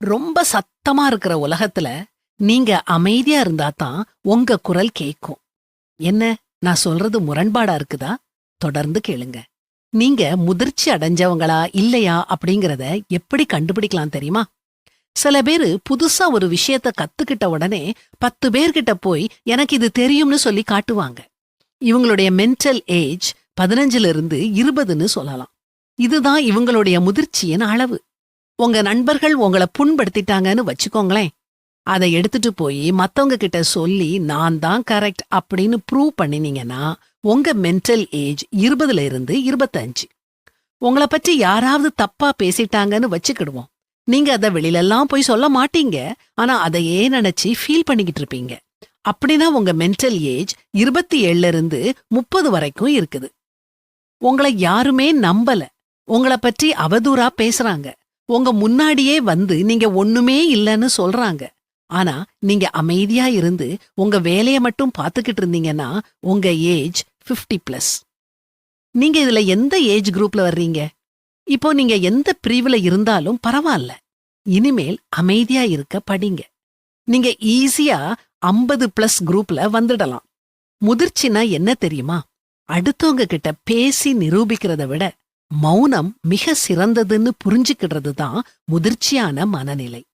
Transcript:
ரொம்ப சத்தமா இருக்கிற உலகத்துல நீங்க அமைதியா இருந்தா தான் உங்க குரல் கேக்கும். என்ன? நான் சொல்றது முரண்பாடா இருக்குதா? தொடர்ந்து கேளுங்க. நீங்க முதிர்ச்சி அடைஞ்சவங்களா இல்லையா அப்படிங்கறத எப்படி கண்டுபிடிக்கலாம் தெரியுமா? சில பேரு புதுசா ஒரு விஷயத்த கத்துக்கிட்ட உடனே பத்து பேர்கிட்ட போய் எனக்கு இது தெரியும்னு சொல்லி காட்டுவாங்க. இவங்களுடைய மென்டல் ஏஜ் பதினஞ்சுல இருந்து இருபதுன்னு சொல்லலாம். இதுதான் இவங்களுடைய முதிர்ச்சியின் அளவு. உங்க நண்பர்கள் உங்கள புண்படுத்திட்டாங்கன்னு வச்சுக்கோங்களேன். அதை எடுத்துட்டு போய் மத்தவங்க கிட்ட சொல்லி நான் தான் கரெக்ட் அப்படின்னு ப்ரூவ் பண்ணினீங்கன்னா உங்க மென்டல் ஏஜ் இருபதுல இருந்து இருபத்தஞ்சு. உங்கள பற்றி யாராவது தப்பா பேசிட்டாங்கன்னு வச்சுக்கிடுவோம். நீங்க அதை வெளியிலெல்லாம் போய் சொல்ல மாட்டீங்க. ஆனா அதையே நினைச்சு ஃபீல் பண்ணிக்கிட்டு இருப்பீங்க. அப்படின்னா உங்க மென்டல் ஏஜ் இருபத்தி ஏழுல இருந்து முப்பது வரைக்கும் இருக்குது. உங்களை யாருமே நம்பல. உங்கள பற்றி அவதூறா பேசுறாங்க. உங்க முன்னாடியே வந்து நீங்க ஒண்ணுமே இல்லைன்னு சொல்றாங்க. ஆனா நீங்க அமைதியா இருந்து உங்க வேலைய மட்டும் பார்த்துக்கிட்டு இருந்தீங்கன்னா உங்க ஏஜ் 50 பிளஸ் நீங்க இதுல எந்த ஏஜ் குரூப்ல வர்றீங்க? இப்போ நீங்க எந்த பிரிவுல இருந்தாலும் பரவாயில்ல. இனிமேல் அமைதியா இருக்க படிங்க. நீங்க ஈஸியா 50 பிளஸ் குரூப்ல வந்துடலாம். முதிர்ச்சினா என்ன தெரியுமா? அடுத்தவங்க கிட்ட பேசி நிரூபிக்கிறத விட மௌனம் மிக சிறந்ததுன்னு புரிஞ்சுக்கிடுறது தான் முதிர்ச்சியான மனநிலை.